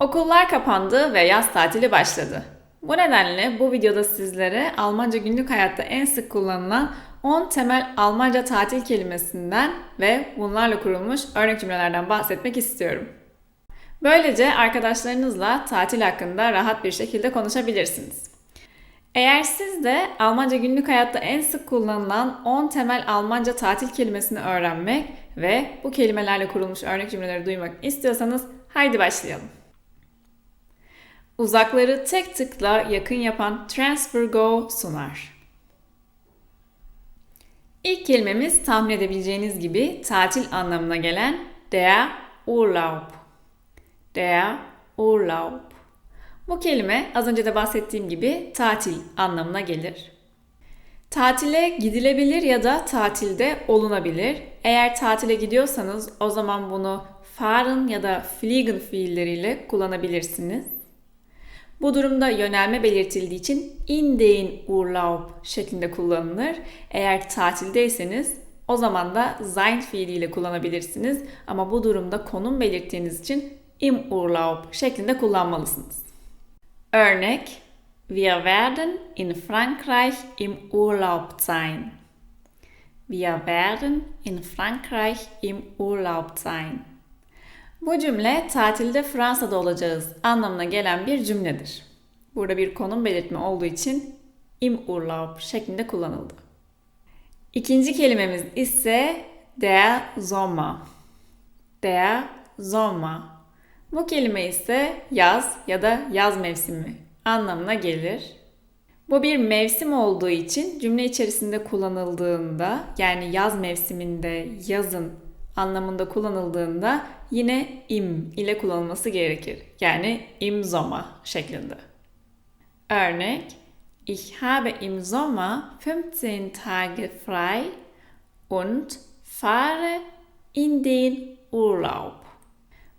Okullar kapandı ve yaz tatili başladı. Bu nedenle bu videoda sizlere Almanca günlük hayatta en sık kullanılan 10 temel Almanca tatil kelimesinden ve bunlarla kurulmuş örnek cümlelerden bahsetmek istiyorum. Böylece arkadaşlarınızla tatil hakkında rahat bir şekilde konuşabilirsiniz. Eğer siz de Almanca günlük hayatta en sık kullanılan 10 temel Almanca tatil kelimesini öğrenmek ve bu kelimelerle kurulmuş örnek cümleleri duymak istiyorsanız haydi başlayalım. Uzakları tek tıkla yakın yapan TransferGo sunar. İlk kelimemiz tahmin edebileceğiniz gibi tatil anlamına gelen der Urlaub. Der Urlaub. Bu kelime az önce de bahsettiğim gibi tatil anlamına gelir. Tatile gidilebilir ya da tatilde olunabilir. Eğer tatile gidiyorsanız o zaman bunu fahren ya da fliegen fiilleriyle kullanabilirsiniz. Bu durumda yönelme belirtildiği için in den Urlaub şeklinde kullanılır. Eğer tatildeyseniz o zaman da sein fiiliyle kullanabilirsiniz. Ama bu durumda konum belirttiğiniz için im Urlaub şeklinde kullanmalısınız. Örnek Wir werden in Frankreich im Urlaub sein. Wir werden in Frankreich im Urlaub sein. Bu cümle tatilde Fransa'da olacağız anlamına gelen bir cümledir. Burada bir konum belirtme olduğu için im Urlaub şeklinde kullanıldı. İkinci kelimemiz ise der Sommer. Der Sommer. Bu kelime ise yaz ya da yaz mevsimi anlamına gelir. Bu bir mevsim olduğu için cümle içerisinde kullanıldığında yani yaz mevsiminde yazın anlamında kullanıldığında yine im ile kullanılması gerekir. Yani im Sommer şeklinde. Örnek Ich habe im Sommer 15 Tage frei und fahre in den Urlaub.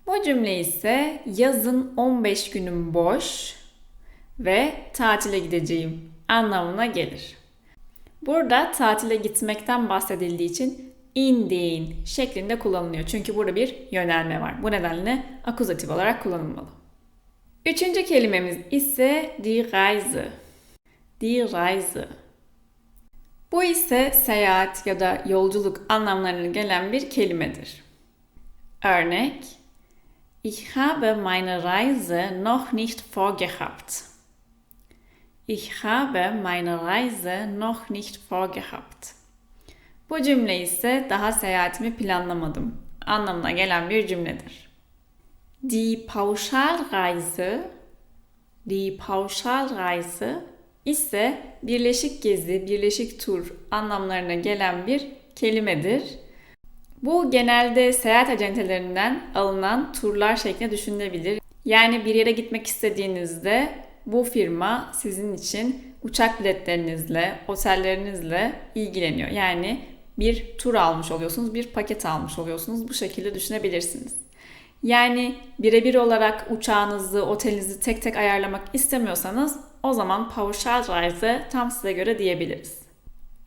Bu cümle ise yazın 15 günüm boş ve tatile gideceğim anlamına gelir. Burada tatile gitmekten bahsedildiği için in den şeklinde kullanılıyor. Çünkü burada bir yönelme var. Bu nedenle akuzatif olarak kullanılmalı. Üçüncü kelimemiz ise die Reise. Die Reise. Bu ise seyahat ya da yolculuk anlamlarına gelen bir kelimedir. Örnek Ich habe meine Reise noch nicht vorgehabt. Ich habe meine Reise noch nicht vorgehabt. Bu cümle ise daha seyahatimi planlamadım anlamına gelen bir cümledir. Die Pauschalreise Die Pauschalreise ise birleşik gezi, birleşik tur anlamlarına gelen bir kelimedir. Bu genelde seyahat acentelerinden alınan turlar şeklinde düşünülebilir. Yani bir yere gitmek istediğinizde bu firma sizin için uçak biletlerinizle, otellerinizle ilgileniyor. Yani bir tur almış oluyorsunuz, bir paket almış oluyorsunuz. Bu şekilde düşünebilirsiniz. Yani birebir olarak uçağınızı, otelinizi tek tek ayarlamak istemiyorsanız o zaman Pauschalreise tam size göre diyebiliriz.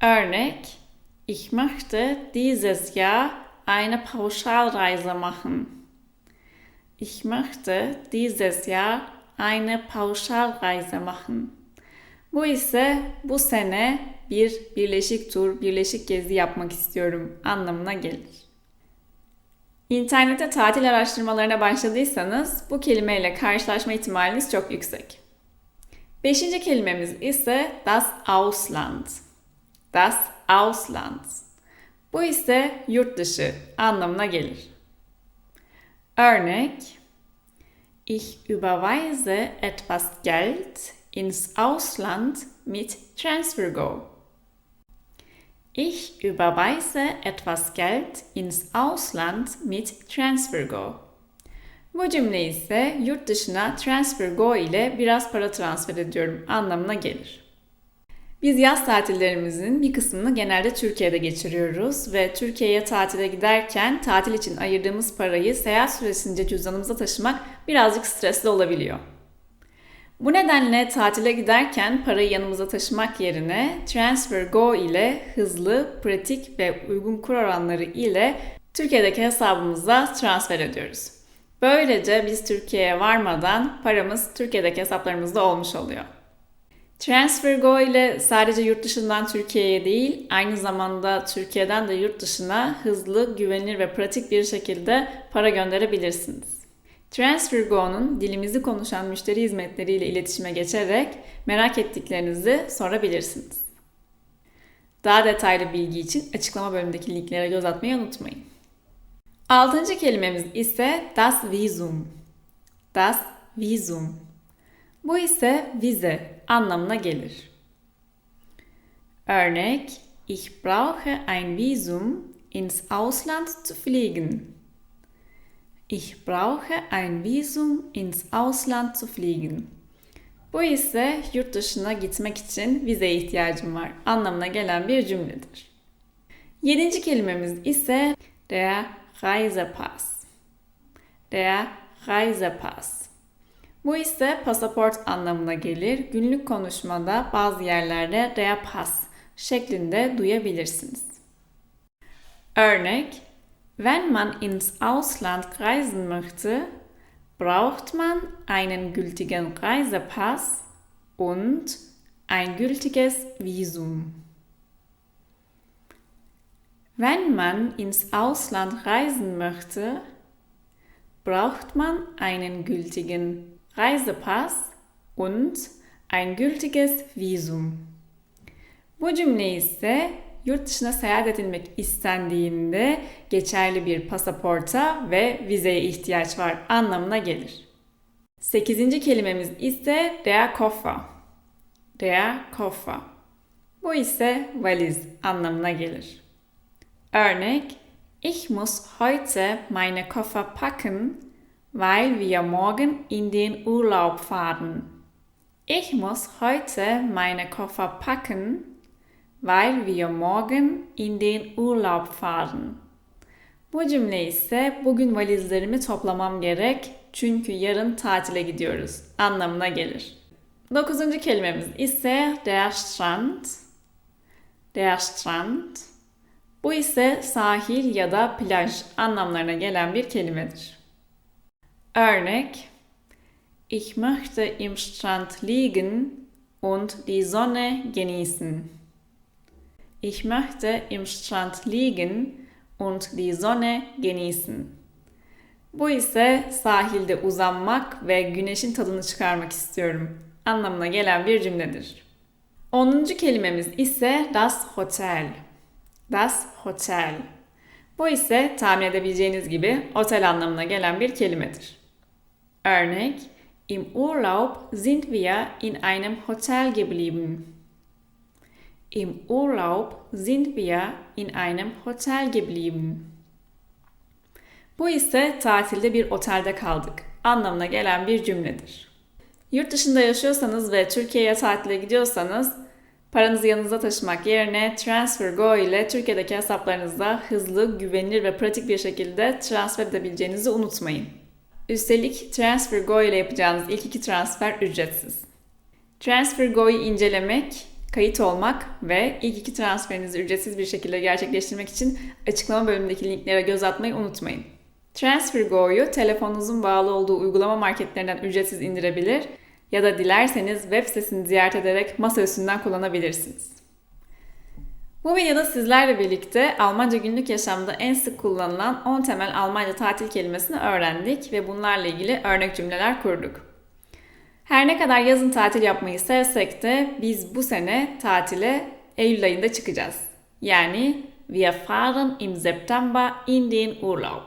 Örnek Ich möchte dieses Jahr eine Pauschalreise machen. Ich möchte dieses Jahr eine Pauschalreise machen. Bu ise bu sene bir birleşik tur, birleşik gezi yapmak istiyorum anlamına gelir. İnternette tatil araştırmalarına başladıysanız bu kelimeyle karşılaşma ihtimaliniz çok yüksek. Beşinci kelimemiz ise das Ausland. Das Ausland. Bu ise yurt dışı anlamına gelir. Örnek Ich überweise etwas Geld ins Ausland mit TransferGo. Ich überweise etwas Geld ins Ausland mit TransferGo. Bu cümle ise yurt dışına TransferGo ile biraz para transfer ediyorum anlamına gelir. Biz yaz tatillerimizin bir kısmını genelde Türkiye'de geçiriyoruz ve Türkiye'ye tatile giderken tatil için ayırdığımız parayı seyahat süresince cüzdanımıza taşımak birazcık stresli olabiliyor. Bu nedenle tatile giderken parayı yanımıza taşımak yerine TransferGo ile hızlı, pratik ve uygun kur oranları ile Türkiye'deki hesabımıza transfer ediyoruz. Böylece biz Türkiye'ye varmadan paramız Türkiye'deki hesaplarımızda olmuş oluyor. TransferGo ile sadece yurt dışından Türkiye'ye değil, aynı zamanda Türkiye'den de yurt dışına hızlı, güvenilir ve pratik bir şekilde para gönderebilirsiniz. TransferGo'nun dilimizi konuşan müşteri hizmetleriyle iletişime geçerek merak ettiklerinizi sorabilirsiniz. Daha detaylı bilgi için açıklama bölümündeki linklere göz atmayı unutmayın. Altıncı kelimemiz ise das Visum. Das Visum. Bu ise vize anlamına gelir. Örnek, ich brauche ein Visum ins Ausland zu fliegen. Ich brauche ein Visum ins Ausland zu fliegen. Bu ise yurt dışına gitmek için vizeye ihtiyacım var anlamına gelen bir cümledir. Yedinci kelimemiz ise der Reisepass. Der Reisepass. Bu ise pasaport anlamına gelir. Günlük konuşmada bazı yerlerde der Pass şeklinde duyabilirsiniz. Örnek Wenn man ins Ausland reisen möchte, braucht man einen gültigen Reisepass und ein gültiges Visum. Wenn man ins Ausland reisen möchte, braucht man einen gültigen Reisepass und ein gültiges Visum. Bu cümle yurt dışına seyahat edilmek istendiğinde geçerli bir pasaporta ve vizeye ihtiyaç var anlamına gelir. Sekizinci kelimemiz ise. Der Koffer. Bu ise valiz anlamına gelir. Örnek Ich muss heute meine Koffer packen, weil wir morgen in den Urlaub fahren. Ich muss heute meine Koffer packen, weil wir morgen in den Urlaub fahren. Bu cümle ise bugün valizlerimi toplamam gerek çünkü yarın tatile gidiyoruz anlamına gelir. Dokuzuncu kelimemiz ise der Strand. Der Strand. Bu ise sahil ya da plaj anlamlarına gelen bir kelimedir. Örnek Ich möchte im Strand liegen und die Sonne genießen. Ich möchte im Strand liegen und die Sonne genießen. Bu ise sahilde uzanmak ve güneşin tadını çıkarmak istiyorum anlamına gelen bir cümledir. Onuncu kelimemiz ise das Hotel. Das Hotel. Bu ise tahmin edebileceğiniz gibi otel anlamına gelen bir kelimedir. Örnek, Im Urlaub sind wir in einem Hotel geblieben. Im Urlaub sind wir in einem Hotel geblieben. Bu ise tatilde bir otelde kaldık anlamına gelen bir cümledir. Yurt dışında yaşıyorsanız ve Türkiye'ye tatile gidiyorsanız paranızı yanınızda taşımak yerine TransferGo ile Türkiye'deki hesaplarınızda hızlı, güvenilir ve pratik bir şekilde transfer edebileceğinizi unutmayın. Üstelik TransferGo ile yapacağınız ilk iki transfer ücretsiz. TransferGo'yu incelemek kayıt olmak ve ilk iki transferinizi ücretsiz bir şekilde gerçekleştirmek için açıklama bölümündeki linklere göz atmayı unutmayın. TransferGo'yu telefonunuzun bağlı olduğu uygulama marketlerinden ücretsiz indirebilir ya da dilerseniz web sitesini ziyaret ederek masa üstünden kullanabilirsiniz. Bu videoda sizlerle birlikte Almanca günlük yaşamda en sık kullanılan 10 temel Almanca tatil kelimesini öğrendik ve bunlarla ilgili örnek cümleler kurduk. Her ne kadar yazın tatil yapmayı sevsek de biz bu sene tatile Eylül ayında çıkacağız. Yani wir fahren im September in den Urlaub.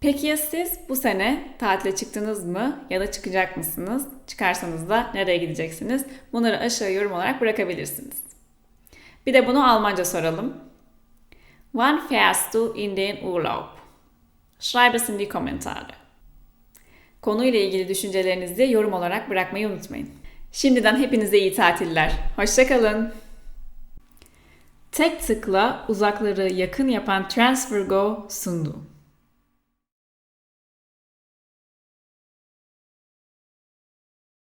Peki ya siz bu sene tatile çıktınız mı ya da çıkacak mısınız? Çıkarsanız da nereye gideceksiniz? Bunları aşağı yorum olarak bırakabilirsiniz. Bir de bunu Almanca soralım. Wann fährst du in den Urlaub? Schreib es in die Kommentare. Konuyla ilgili düşüncelerinizi yorum olarak bırakmayı unutmayın. Şimdiden hepinize iyi tatiller. Hoşçakalın. Tek tıkla uzakları yakın yapan TransferGo sundu.